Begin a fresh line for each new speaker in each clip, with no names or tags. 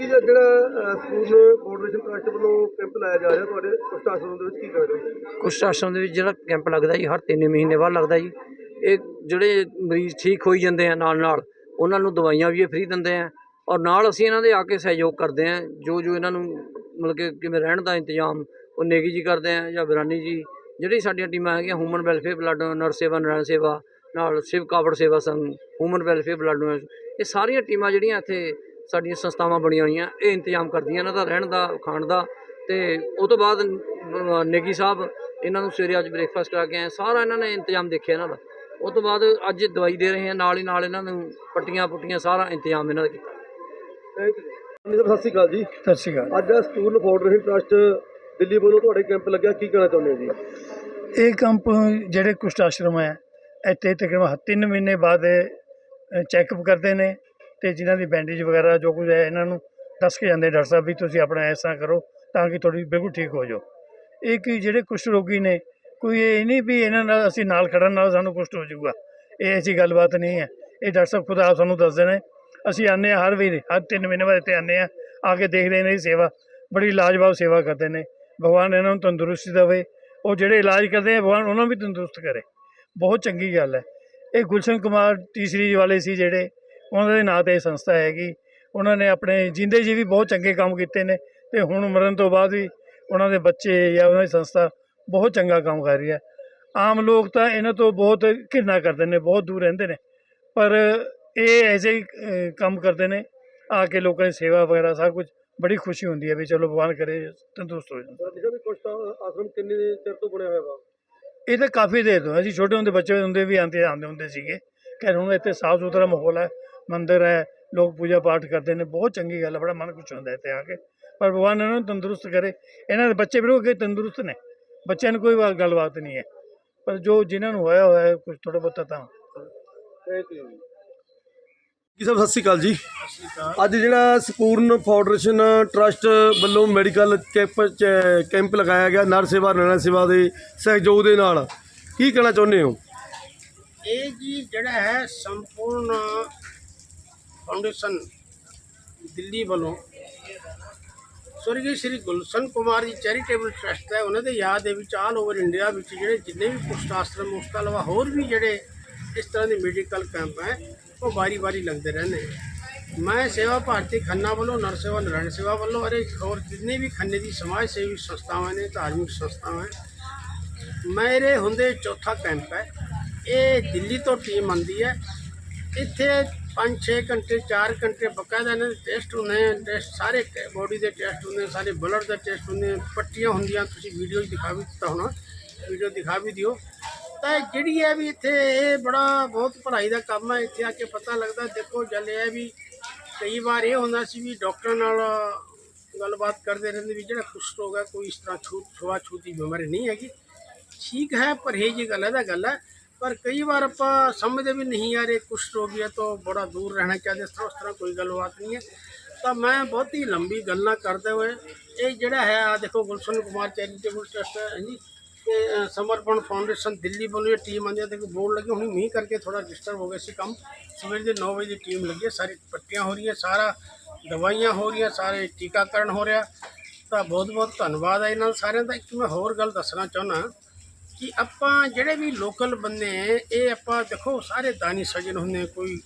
ਕੀ ਜਿਹੜਾ school coordination trust ਵੱਲੋਂ camp ਲਾਇਆ ਜਾ ਰਿਹਾ ਤੁਹਾਡੇ ਕੁਸ਼ਟ ਆਸ਼ਰਮ ਦੇ ਵਿੱਚ, ਕੀ ਕਰ ਰਹੇ ਹੋ?
ਕੁਸ਼ਟ ਆਸ਼ਰਮ ਦੇ ਵਿੱਚ ਜਿਹੜਾ ਕੈਂਪ ਲੱਗਦਾ ਜੀ, ਹਰ 3 ਮਹੀਨੇ ਬਾਅਦ ਲੱਗਦਾ ਜੀ। ਇਹ ਜਿਹੜੇ ਮਰੀਜ਼ ਠੀਕ ਹੋਈ ਜਾਂਦੇ ਆ ਨਾਲ ਨਾਲ ਉਹਨਾਂ ਨੂੰ ਦਵਾਈਆਂ ਵੀ ਇਹ ਫ੍ਰੀ ਦਿੰਦੇ ਆ ਔਰ ਨਾਲ ਅਸੀਂ ਇਹਨਾਂ ਦੇ ਆ ਕੇ ਸਹਿਯੋਗ ਕਰਦੇ ਆ ਜੋ ਜੋ ਇਹਨਾਂ ਨੂੰ ਮਤਲਬ ਕਿ ਕਿਵੇਂ ਰਹਿਣ ਦਾ ਇੰਤਜ਼ਾਮ, ਉਹ ਨੇਗੀ ਜੀ ਕਰਦੇ ਆ ਜਾਂ ਬਿਰਾਨੀ ਜੀ ਜਿਹੜੀ ਸਾਡੀਆਂ ਟੀਮਾਂ ਹੈਗੀਆਂ ਹਿਊਮਨ ਵੈਲਫੇਅਰ ਬਲੱਡ ਨਰਸ ਸੇਵਾ ਨਰਾਇਣ ਸੇਵਾ ਨਾਲ Shiv ਕਾਵੜ Seva Sangh human welfare blood ਇਹ ਸਾਰੀਆਂ ਟੀਮਾਂ ਜਿਹੜੀਆਂ ਇੱਥੇ ਸਾਡੀਆਂ ਸੰਸਥਾਵਾਂ ਬਣੀਆਂ ਹੋਈਆਂ ਇਹ ਇੰਤਜ਼ਾਮ ਕਰਦੀਆਂ ਇਹਨਾਂ ਦਾ ਰਹਿਣ ਦਾ ਖਾਣ ਦਾ ਤੇ ਉਹ ਤੋਂ ਬਾਅਦ ਨੇਗੀ ਸਾਹਿਬ ਇਹਨਾਂ ਨੂੰ ਸਵੇਰੇ ਅੱਜ ਬ੍ਰੇਕਫਾਸਟ ਕਰਾ ਕੇ ਆਏ ਸਾਰਾ ਇਹਨਾਂ ਨੇ ਇੰਤਜ਼ਾਮ ਦੇਖਿਆ ਇਹਨਾਂ ਦਾ। ਉਹ ਤੋਂ ਬਾਅਦ ਅੱਜ ਦਵਾਈ ਦੇ ਰਹੇ ਆ ਨਾਲ ਹੀ ਨਾਲ ਇਹਨਾਂ ਨੂੰ ਪੱਟੀਆਂ ਪੁੱਟੀਆਂ ਸਾਰਾ ਇੰਤਜ਼ਾਮ ਇਹਨਾਂ ਦਾ ਕੀਤਾ।
ਸਤਿ ਸ਼੍ਰੀ ਅਕਾਲ ਜੀ।
ਸਤਿ ਸ਼੍ਰੀ ਅਕਾਲ।
ਅੱਜ ਸਕੂਲ ਫਾਊਂਡੇਸ਼ਨ ਟਰਸਟ ਦਿੱਲੀ ਵੱਲੋਂ ਤੁਹਾਡੇ ਕੈਂਪ ਲੱਗਿਆ ਕੀ ਕਹਿਣਾ ਚਾਹੁੰਦੇ ਹੋ ਜੀ?
ਇਹ ਕੰਪ ਜਿਹੜੇ ਕੁਸ਼ਟ ਆਸ਼ਰਮ ਹੈ ਇੱਥੇ ਤਕਰੀਬਨ ਤਿੰਨ ਮਹੀਨੇ ਬਾਅਦ ਚੈੱਕਅਪ ਕਰਦੇ ਨੇ। ਤੇ ਜਿਨ੍ਹਾਂ ਦੀ ਬੈਂਡੇਜ ਵਗੈਰਾ ਜੋ ਕੁਝ ਹੈ, ਇਹਨਾਂ ਨੂੰ ਦੱਸ ਕੇ ਜਾਂਦੇ ਡਾਕਟਰ ਸਾਹਿਬ ਵੀ ਤੁਸੀਂ ਆਪਣਾ ਐਸਾ ਕਰੋ ਤਾਂ ਕਿ ਤੁਹਾਡੀ ਬਿਲਕੁਲ ਠੀਕ ਹੋ ਜਾਓ। ਇਹ ਕਿ ਜਿਹੜੇ ਕੁਸ਼ਟ ਰੋਗੀ ਨੇ, ਕੋਈ ਇਹ ਨਹੀਂ ਵੀ ਇਹਨਾਂ ਨਾਲ ਅਸੀਂ ਨਾਲ ਖੜਨ ਨਾਲ ਸਾਨੂੰ ਕੁਸ਼ਟ ਹੋ ਜਾਊਗਾ। ਇਹ ਐਸੀ ਗੱਲਬਾਤ ਨਹੀਂ ਹੈ। ਇਹ ਡਾਕਟਰ ਸਾਹਿਬ ਖੁਦ ਆਪ ਸਾਨੂੰ ਦੱਸਦੇ ਨੇ ਅਸੀਂ ਆਉਂਦੇ ਹਾਂ ਹਰ ਵੀਰ ਹਰ ਤਿੰਨ ਮਹੀਨੇ ਬਾਅਦ ਇੱਥੇ ਆਉਂਦੇ ਹਾਂ, ਆ ਕੇ ਦੇਖਦੇ ਨੇ ਇਹਨਾਂ ਦੀ ਸੇਵਾ। ਬੜੀ ਲਾਜਵਾਬ ਸੇਵਾ ਕਰਦੇ ਨੇ। ਭਗਵਾਨ ਇਹਨਾਂ ਨੂੰ ਤੰਦਰੁਸਤੀ ਦੇਵੇ। ਉਹ ਜਿਹੜੇ ਇਲਾਜ ਕਰਦੇ ਆ, ਭਗਵਾਨ ਉਹਨਾਂ ਨੂੰ ਵੀ ਤੰਦਰੁਸਤ ਕਰੇ। ਬਹੁਤ ਚੰਗੀ ਗੱਲ ਹੈ। ਇਹ ਗੁਲਸ਼ਨ ਕੁਮਾਰ ਤੀਸਰੀ ਵਾਲੇ ਸੀ ਜਿਹੜੇ ਉਹਨਾਂ ਦੇ ਨਾਂ ਤੇ ਇਹ ਸੰਸਥਾ ਹੈਗੀ। ਉਹਨਾਂ ਨੇ ਆਪਣੇ ਜਿੰਦੇ ਜੀ ਵੀ ਬਹੁਤ ਚੰਗੇ ਕੰਮ ਕੀਤੇ ਨੇ ਤੇ ਹੁਣ ਮਰਨ ਤੋਂ ਬਾਅਦ ਵੀ ਉਹਨਾਂ ਦੇ ਬੱਚੇ ਜਾਂ ਉਹਨਾਂ ਦੀ ਸੰਸਥਾ ਬਹੁਤ ਚੰਗਾ ਕੰਮ ਕਰ ਰਹੀ ਹੈ। ਆਮ ਲੋਕ ਤਾਂ ਇਹਨਾਂ ਤੋਂ ਬਹੁਤ ਘਿਰਨਾ ਕਰਦੇ ਨੇ ਬਹੁਤ ਦੂਰ ਰਹਿੰਦੇ ਨੇ। ਪਰ ਇਹ ਐਸੇ ਹੀ ਕੰਮ ਕਰਦੇ ਨੇ ਆ ਕੇ ਲੋਕਾਂ ਦੀ ਸੇਵਾ ਵਗੈਰਾ ਸਭ ਕੁਝ ਬੜੀ ਖੁਸ਼ੀ ਹੁੰਦੀ ਹੈ ਵੀ ਚਲੋ ਭਗਵਾਨ ਕਰੇ ਤੰਦਰੁਸਤ ਹੋ ਜਾਣ।
ਜਿਹੜਾ ਵੀ ਕੁਸ਼ਟ ਆਸ਼ਰਮ ਕਿੰਨੇ ਚਿਰ ਤੋਂ ਬਣਿਆ ਹੋਇਆ ਵਾ?
ਇਹ ਤਾਂ ਕਾਫੀ ਦੇਰ ਤੋਂ ਹੈ। ਅਸੀਂ ਛੋਟੇ ਹੁੰਦੇ ਬੱਚੇ ਹੁੰਦੇ ਵੀ ਆਉਂਦੇ ਆਉਂਦੇ ਹੁੰਦੇ ਸੀਗੇ। ਕਿ ਹੁਣ ਇੱਥੇ ਸਾਫ਼ ਸੁਥਰਾ ਮਾਹੌਲ ਹੈ। ਮੰਦਿਰ ਹੈ ਲੋਕ ਪੂਜਾ ਪਾਠ ਕਰਦੇ ਨੇ ਬਹੁਤ ਚੰਗੀ ਗੱਲ ਹੈ ਬੜਾ ਮਨ ਖੁਸ਼ ਹੁੰਦਾ ਇੱਥੇ ਆ ਕੇ। ਪਰ ਭਗਵਾਨ ਇਹਨਾਂ ਨੂੰ ਤੰਦਰੁਸਤ ਕਰੇ। ਇਹਨਾਂ ਦੇ ਬੱਚੇ ਬਿਲਕੁਲ ਕਿ ਤੰਦਰੁਸਤ ਨੇ। ਬੱਚਿਆਂ ਨੂੰ ਕੋਈ ਵਾ- ਗੱਲਬਾਤ ਨਹੀਂ ਹੈ। ਪਰ ਜੋ ਜਿਨ੍ਹਾਂ ਨੂੰ ਹੋਇਆ ਹੋਇਆ ਕੁਝ ਥੋੜਾ ਬਹੁਤਾ ਤਾਂ।
ਜੀ ਸਰ ਸਤਿ ਸ਼੍ਰੀ ਅਕਾਲ ਜੀ। ਅੱਜ ਜਿਹੜਾ ਸਪੂਰਨ ਫਾਊਂਡੇਸ਼ਨ ਟਰਸਟ ਵੱਲੋਂ ਮੈਡੀਕਲ ਕੈਂਪ ਚ- ਕੈਂਪ ਲਗਾਇਆ ਗਿਆ ਨਰ ਸੇਵਾ ਨਰ ਸੇਵਾ ਦੇ ਸਹਿਯੋਗ ਦੇ ਨਾਲ। ਕੀ ਕਹਿਣਾ ਚਾਹੁੰਦੇ ਹੋ?
ਇਹ ਜੀ ਜਿਹੜਾ ਹੈ ਸੰਪੂਰਨ ਫਾਊਂਡੇਸ਼ਨ ਦਿੱਲੀ ਵੱਲੋਂ ਸਵਰਗੀ ਸ਼੍ਰੀ ਗੁਲਸ਼ਨ ਕੁਮਾਰ ਜੀ ਚੈਰੀਟੇਬਲ ਟਰਸਟ ਹੈ, ਉਹਨਾਂ ਦੇ ਯਾਦ ਦੇ ਵਿੱਚ ਆਲ ਓਵਰ ਇੰਡੀਆ ਵਿੱਚ ਜਿਹੜੇ ਜਿੰਨੇ ਵੀ ਕੁਸ਼ਟ ਆਸ਼ਰਮ, ਉਸ ਤੋਂ ਇਲਾਵਾ ਹੋਰ ਵੀ ਜਿਹੜੇ ਇਸ ਤਰ੍ਹਾਂ ਦੇ ਮੈਡੀਕਲ ਕੈਂਪ ਹੈ, ਉਹ ਵਾਰੀ-ਵਾਰੀ ਲੱਗਦੇ ਰਹਿੰਦੇ ਮੈਂ ਸੇਵਾ ਭਾਰਤੀ ਖੰਨਾ ਵੱਲੋਂ, ਨਰ ਸੇਵਾ ਨਾਰਾਇਣ ਸੇਵਾ ਵੱਲੋਂ ਅਰੇ ਹੋਰ ਜਿੰਨੇ ਵੀ ਖੰਨੇ ਦੀ ਸਮਾਜ ਸੇਵੀ ਸੰਸਥਾਵਾਂ ਨੇ, ਧਾਰਮਿਕ ਸੰਸਥਾਵਾਂ ਹੈ ਮੇਰੇ ਹੁੰਦੇ ਚੌਥਾ ਕੈਂਪ ਹੈ। ਇਹ ਦਿੱਲੀ ਤੋਂ ਟੀਮ ਆਉਂਦੀ ਹੈ। ਇੱਥੇ 5-6 ਘੰਟੇ 4 ਘੰਟੇ ਬਕਾਇਦਾ ਇਹਨਾਂ ਦੇ ਟੈਸਟ ਹੁੰਦੇ ਆ ਟੈਸਟ ਸਾਰੇ ਬੋਡੀ ਦੇ ਟੈਸਟ ਹੁੰਦੇ ਸਾਰੇ ਬਲੱਡ ਦੇ ਟੈਸਟ ਹੁੰਦੇ ਪੱਟੀਆਂ ਹੁੰਦੀਆਂ, ਤੁਸੀਂ ਵੀਡੀਓ ਦਿਖਾ ਵੀ ਦਿੱਤਾ ਹੋਣਾ ਵੀਡੀਓ ਦਿਖਾ ਵੀ ਦਿਓ। ਤਾਂ ਜਿਹੜੀ ਹੈ ਵੀ ਇੱਥੇ ਇਹ ਬੜਾ ਬਹੁਤ ਭਲਾਈ ਦਾ ਕੰਮ ਹੈ ਇੱਥੇ ਆ ਕੇ ਪਤਾ ਲੱਗਦਾ, ਦੇਖੋ ਜਲ ਇਹ ਹੈ ਵੀ ਕਈ ਵਾਰ ਇਹ ਹੁੰਦਾ ਸੀ ਵੀ ਡਾਕਟਰ ਨਾਲ ਗੱਲਬਾਤ ਕਰਦੇ ਰਹਿੰਦੇ ਵੀ ਜਿਹੜਾ ਕੁਸ਼ਟ ਹੋ ਗਿਆ ਕੋਈ ਇਸ ਤਰ੍ਹਾਂ ਛੂਤ ਛੁਆ ਛੂਤ ਦੀ ਬਿਮਾਰੀ ਨਹੀਂ ਹੈਗੀ। ਠੀਕ ਹੈ ਪਰਹੇਜ਼ ਦੀ ਗੱਲ ਹੈ ਤਾਂ ਗੱਲ ਹੈ ਪਰ ਕਈ ਵਾਰ ਆਪਾਂ ਸਮਝਦੇ ਵੀ ਨਹੀਂ ਯਾਰ, ਇਹ ਕੁਸ਼ਟ ਹੋ ਗਿਆ ਤਾਂ ਬੜਾ ਦੂਰ ਰਹਿਣਾ ਚਾਹੀਦਾ, ਇਸ ਤਰ੍ਹਾਂ ਉਸ ਤਰ੍ਹਾਂ ਕੋਈ ਗੱਲਬਾਤ ਨਹੀਂ ਹੈ। ਤਾਂ ਮੈਂ ਬਹੁਤੀ ਹੀ ਲੰਬੀ ਗੱਲਾਂ ਕਰਦੇ ਹੋਏ, ਇਹ ਜਿਹੜਾ ਹੈ ਆ ਦੇਖੋ ਗੁਲਸ਼ਨ ਕੁਮਾਰ ਚੈਰੀਟੇਬਲ ਟਰਸਟ ਹੈ ਜੀ ਤੇ ਸਮਰਪਣ ਫਾਊਂਡੇਸ਼ਨ ਦਿੱਲੀ ਵੱਲੋਂ ਇਹ ਟੀਮ ਆਉਂਦੀ ਹੈ, ਦੇਖੋ ਬੋਰਡ ਲੱਗੇ, ਹੁਣ ਮੀਂਹ ਕਰਕੇ ਥੋੜਾ ਡਿਸਟਰਬ ਹੋ ਗਿਆ ਸੀ ਕੰਮ। ਸਵੇਰ ਦੇ 9 ਵਜੇ ਦੀ ਟੀਮ ਲੱਗੀ ਹੈ, ਸਾਰੀ ਪੱਟੀਆਂ ਹੋ ਰਹੀਆਂ, ਸਾਰਾ ਦਵਾਈਆਂ ਹੋ ਰਹੀਆਂ, ਸਾਰੇ ਟੀਕਾਕਰਨ ਹੋ ਰਿਹਾ। ਤਾਂ ਬਹੁਤ ਬਹੁਤ ਧੰਨਵਾਦ ਹੈ ਇਹਨਾਂ ਸਾਰਿਆਂ ਦਾ। ਇੱਕ ਮੈਂ ਹੋਰ ਗੱਲ ਦੱਸਣਾ ਚਾਹੁੰਦਾ ਕਿ ਆਪਾਂ ਜਿਹੜੇ ਵੀ ਲੋਕਲ ਬੰਦੇ ਹੈ ਇਹ ਆਪਾਂ ਦੇਖੋ ਸਾਰੇ ਦਾਨੀ ਸੱਜਣ ਹੁੰਦੇ ਕੋਈ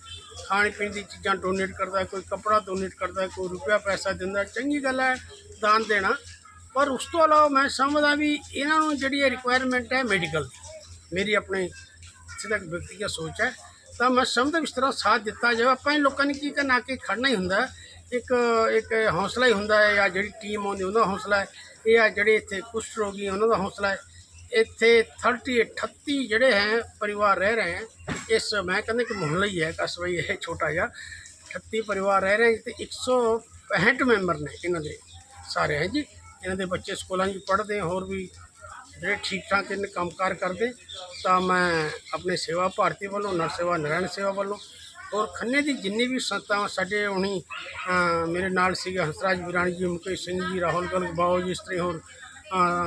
ਖਾਣ ਪੀਣ ਦੀ ਚੀਜ਼ਾਂ ਡੋਨੇਟ ਕਰਦਾ, ਕੋਈ ਕੱਪੜਾ ਡੋਨੇਟ ਕਰਦਾ, ਕੋਈ ਰੁਪਿਆ ਪੈਸਾ ਦਿੰਦਾ, ਚੰਗੀ ਗੱਲ ਹੈ ਦਾਨ ਦੇਣਾ। ਪਰ ਉਸ ਤੋਂ ਇਲਾਵਾ ਮੈਂ ਸਮਝਦਾ ਵੀ ਇਹਨਾਂ ਨੂੰ ਜਿਹੜੀ ਰਿਕੁਆਇਰਮੈਂਟ ਹੈ ਮੈਡੀਕਲ ਮੇਰੀ ਆਪਣੀ ਸਿੱਧਾ ਵਿਅਕਤੀਗਤ ਸੋਚ ਹੈ। ਤਾਂ ਮੈਂ ਸਮਝਦਾ ਇਸ ਤਰ੍ਹਾਂ ਸਾਥ ਦਿੱਤਾ ਜਾਵੇ। ਆਪਾਂ ਇਹ ਲੋਕਾਂ ਨੇ ਕੀ ਕਰਨਾ ਕਿ ਖੜਨਾ ਹੀ ਹੁੰਦਾ। ਇੱਕ ਇੱਕ ਹੌਸਲਾ ਹੀ ਹੁੰਦਾ ਹੈ ਜਾਂ ਜਿਹੜੀ ਟੀਮ ਆਉਂਦੀ ਉਹਨਾਂ ਦਾ ਹੌਸਲਾ ਹੈ। ਇਹ ਆ ਜਿਹੜੇ ਇੱਥੇ ਕੁਸ਼ਟ ਰੋਗੀ ਉਹਨਾਂ ਦਾ ਹੌਸਲਾ ਹੈ। ਇੱਥੇ 30 38 ਜਿਹੜੇ ਹੈ, ਪਰਿਵਾਰ ਰਹਿ ਰਹੇ ਹੈ। ਇਸ ਮੈਂ ਕਹਿੰਦਾ ਕਿ ਮੁਹੱਲਾ ਹੀ ਹੈ ਕਸਬਾ ਹੀ ਹੈ ਛੋਟਾ ਜਿਹਾ। 38 ਪਰਿਵਾਰ ਰਹਿ ਰਹੇ ਹੈ ਤੇ 165 ਮੈਂਬਰ ਨੇ ਇਹਨਾਂ ਦੇ ਸਾਰੇ, ਹੈ ਜੀ? ਇਹਨਾਂ ਦੇ ਬੱਚੇ ਸਕੂਲਾਂ 'ਚ ਪੜ੍ਹਦੇ, ਹੋਰ ਵੀ ਜਿਹੜੇ ਠੀਕ ਠਾਕ ਇਹਨੇ ਕੰਮਕਾਰ ਕਰਦੇ, ਤਾਂ ਮੈਂ ਆਪਣੇ ਸੇਵਾ ਭਾਰਤੀ ਵੱਲੋਂ, ਨਰ ਸੇਵਾ ਨਾਰਾਇਣ ਸੇਵਾ ਵੱਲੋਂ ਔਰ ਖੰਨੇ ਦੀ ਜਿੰਨੀ ਵੀ ਸੰਸਥਾਵਾਂ ਸਾਡੇ ਹੁਣੀ ਮੇਰੇ ਨਾਲ ਸੀਗੇ ਹੰਸਰਾਜ ਵਿਰਾਣੀ ਜੀ, ਮੁਕੇਸ਼ ਸਿੰਘ ਜੀ, ਰਾਹੁਲ ਗਰਗ ਬਾਓ ਜੀ, ਇਸ ਤਰ੍ਹਾਂ ਹੋਰ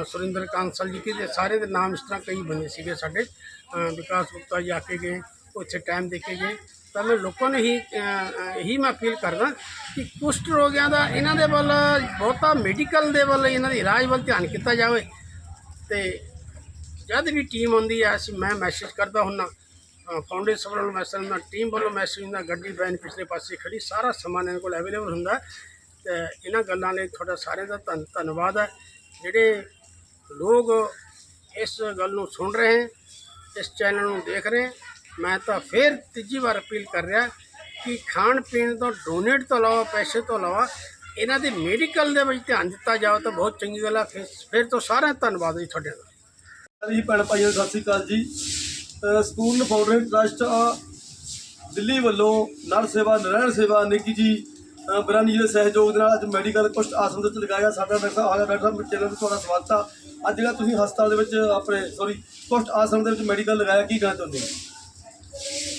ਸੁਰਿੰਦਰ ਕਾਂਸਲ ਜੀ ਕਿਤੇ ਸਾਰੇ ਦੇ ਨਾਮ ਇਸ ਤਰ੍ਹਾਂ ਕਈ ਬਣੇ ਸੀਗੇ ਸਾਡੇ। ਵਿਕਾਸ ਗੁਪਤਾ ਜੀ ਆ ਕੇ ਗਏ, ਉੱਥੇ ਟਾਈਮ ਦੇ ਕੇ ਗਏ। ਤਾਂ ਮੈਂ ਲੋਕਾਂ ਨੂੰ ਹੀ ਇਹੀ ਮੈਂ ਅਪੀਲ ਕਰਦਾ ਕਿ ਕੁਸ਼ਟ ਰੋਗਿਆਂ ਦਾ ਇਹਨਾਂ ਦੇ ਵੱਲ, ਬਹੁਤਾ ਮੈਡੀਕਲ ਦੇ ਵੱਲ ਇਹਨਾਂ ਦੇ ਇਲਾਜ ਵੱਲ ਧਿਆਨ ਕੀਤਾ ਜਾਵੇ। ਤੇ ਜਦ ਵੀ ਟੀਮ ਆਉਂਦੀ ਹੈ ਅਸੀਂ ਮੈਂ ਮੈਸੇਜ ਕਰਦਾ ਹੁੰਨਾ ਫਾਊਂਡੇਸ਼ਨ ਵੱਲੋਂ ਮੈਸੇਜ ਹੁੰਦਾ ਟੀਮ ਵੱਲੋਂ ਮੈਸੇਜ ਹੁੰਦਾ ਗੱਡੀ ਵੈਨ ਪਿਛਲੇ ਪਾਸੇ ਖੜੀ, ਸਾਰਾ ਸਮਾਨ ਇਹਨਾਂ ਕੋਲ ਅਵੇਲੇਬਲ ਹੁੰਦਾ। ਹੈ। ਤੇ ਇਹਨਾਂ ਗੱਲਾਂ ਲਈ ਤੁਹਾਡਾ ਸਾਰਿਆਂ ਦਾ ਧੰਨ ਧੰਨਵਾਦ ਹੈ। ਜਿਹੜੇ ਲੋਕ ਇਸ ਗੱਲ ਨੂੰ ਸੁਣ ਰਹੇ ਹੈ, ਇਸ ਚੈਨਲ ਨੂੰ ਦੇਖ ਰਹੇ ਮੈਂ ਤਾਂ ਫਿਰ ਤੀਜੀ ਵਾਰ ਅਪੀਲ ਕਰ ਰਿਹਾ ਕਿ ਖਾਣ ਪੀਣ ਤੋਂ ਡੋਨੇਟ ਤੋਂ ਇਲਾਵਾ ਪੈਸੇ ਤੋਂ ਇਲਾਵਾ ਇਹਨਾਂ ਦੇ ਮੈਡੀਕਲ ਦੇ ਵਿੱਚ ਧਿਆਨ ਦਿੱਤਾ ਜਾਵੇ ਤਾਂ ਬਹੁਤ ਚੰਗੀ ਗੱਲ ਆ। ਫਿਰ ਫਿਰ ਤੋਂ ਸਾਰਿਆਂ ਦਾ ਧੰਨਵਾਦ ਜੀ ਤੁਹਾਡੇ ਦਾ।
ਜੀ ਭੈਣ ਭਾਈਆਂ, ਸਤਿ ਸ੍ਰੀ ਅਕਾਲ ਜੀ। ਸਕੂਲ ਫਾਊਂਡੇਸ਼ਨ ਟਰਸਟ ਦਿੱਲੀ ਵੱਲੋਂ ਨਰ ਸੇਵਾ, ਨਰੈਣ ਸੇਵਾ, ਨਿੱਕੀ ਜੀ ਬਰਾਨੀ ਜੀ ਦੇ ਸਹਿਯੋਗ ਦੇ ਨਾਲ ਅੱਜ ਮੈਡੀਕਲ ਕੁਸ਼ਟ ਆਸਮ ਦੇ ਵਿੱਚ ਲਗਾਇਆ ਸਾਡਾ ਡਾਕਟਰ ਸਾਹਿਬ ਆਇਆ ਡਾਕਟਰ ਸਾਹਿਬ ਚੈਨਲ ਤੇ ਤੁਹਾਡਾ ਸਵਾਗਤ ਆ ਅੱਜ ਜਿਹੜਾ ਤੁਸੀਂ ਹਸਪਤਾਲ ਦੇ ਵਿੱਚ ਆਪਣੇ ਸੌਰੀ ਕੁਸ਼ਟ ਆਸਮ ਦੇ ਵਿੱਚ ਮੈਡੀਕਲ ਲਗਾਇਆ ਕੀ ਕਹਿਣਾ ਚਾਹੁੰਦੇ ਹੋ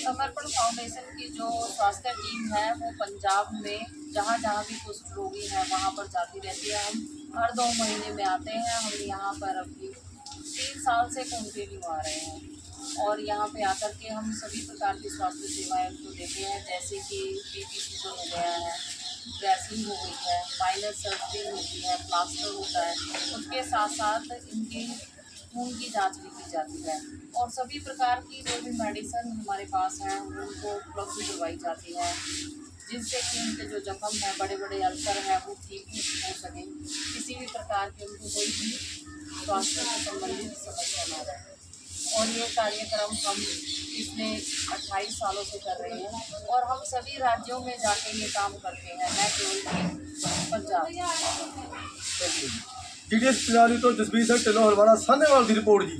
समर्पण फाउंडेशन की जो स्वास्थ्य टीम है वो पंजाब में जहाँ जहाँ भी कुष्ठ रोगी हैं वहाँ पर जाती रहती है हम हर दो महीने में आते हैं हम यहाँ पर अभी तीन साल से कंटिन्यू आ रहे हैं और यहाँ पे आकर के हम सभी प्रकार की स्वास्थ्य सेवाएं उनको देते हैं जैसे कि बी पी शुगर हो गया है ड्रेसिंग हो गई है माइनर सर्जरी होती है प्लास्टर होता है, उसके साथ साथ इनकी खून की जाँच भी की जाती है। और सभी प्रकार की जो भी मेडिसिन हमारे पास हैं, उनको उपलब्ध करवाई जाती है, जिससे कि उनके जो जख्म हैं बड़े बड़े अल्सर हैं, वो ठीक हो सकें। किसी भी प्रकार के उनको कोई भी स्वास्थ्य से संबंधित समस्या ना रहे। और ये कार्यक्रम हम पिछले अट्ठाईस सालों से कर रहे हैं और हम सभी राज्यों में जाके ये काम करते हैं, मैं तो केवल पंजाब।
डी तो जसबीर सिंह ढिलों हरवाड़ा सानेवाल की रिपोर्ट जी।